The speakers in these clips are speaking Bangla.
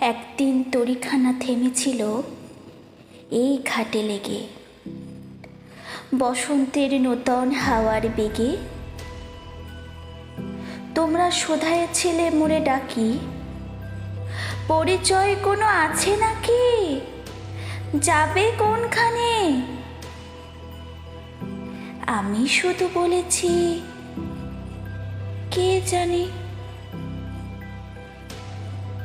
একদিন তরিখানা থেমেছিল এই ঘাটে লেগে। বসন্তের নূতন হাওয়ার বেগে। তোমরা শোধায় ছেলে মোড়ে ডাকি, পরিচয় কোনো আছে নাকি? যাবে কোনখানে? আমি শুধু বলেছি, কে জানে?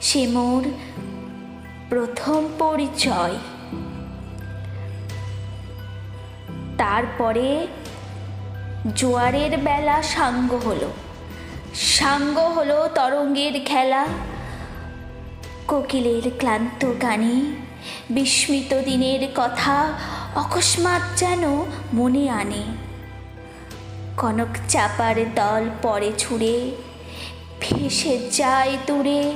সে মোর প্রথম পরিচয়। তারপরে জোয়ারের বেলা সাঙ্গ হলো। সাঙ্গ হলো তরঙ্গের খেলা। কোকিলের ক্লান্ত গানে বিস্মিত দিনের কথা অকস্মাৎ যেন মনে আনে। কনক চাপার দল পরে ছুঁড়ে, ভেসে যায় দূরে।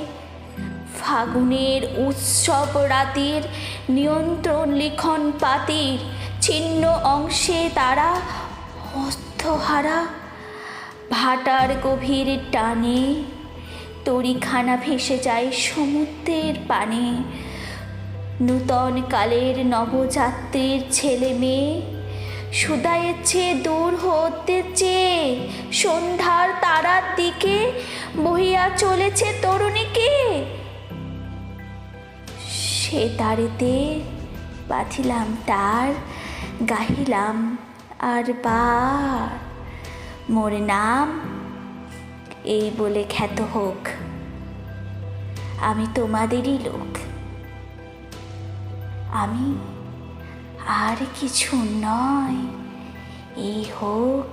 ফাগুনের উৎসব রাতের নিয়ন্ত্রণ লিখন পাতির ছিন্ন অংশে তারা অর্থহারা ভাটার গভীর টানে। তরিখানা ভেসে যায় সমুদ্রের পানে। নূতন কালের নবযাত্রীর ছেলে মেয়ে সুদায়ের চেয়ে দূর হতে চেয়ে সন্ধ্যার তারার দিকে বহিয়া চলেছে তরুণীকে। সে তারেতে বাঁধিলাম, তার গাহিলাম আর বার। মোর নাম এই বলে খ্যাত হোক, আমি তোমাদেরই লোক। আমি আর কিছু নয়, এই হোক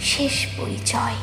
শেষ পরিচয়।